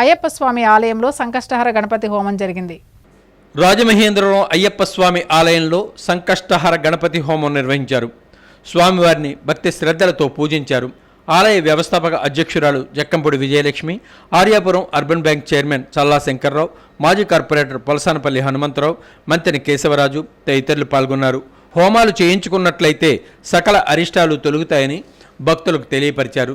అయ్యప్ప స్వామి ఆలయంలో సంకష్టహర గణపతి హోమం జరిగింది. రాజమహేంద్రవరం అయ్యప్ప స్వామి ఆలయంలో సంకష్టహర గణపతి హోమం నిర్వహించారు. స్వామివారిని భక్తి శ్రద్ధలతో పూజించారు. ఆలయ వ్యవస్థాపక అధ్యక్షురాలు Jakkampudi Vijayalakshmi Aryapuram urban bank chairman Challa Shankarrao మాజీ కార్పొరేటర్ పొలసానపల్లి హనుమంతరావు మంత్రి కేశవరాజు తదితరులు పాల్గొన్నారు. హోమాలు చేయించుకున్నట్లయితే సకల అరిష్టాలు తొలుగుతాయని భక్తులకు తెలియపరిచారు.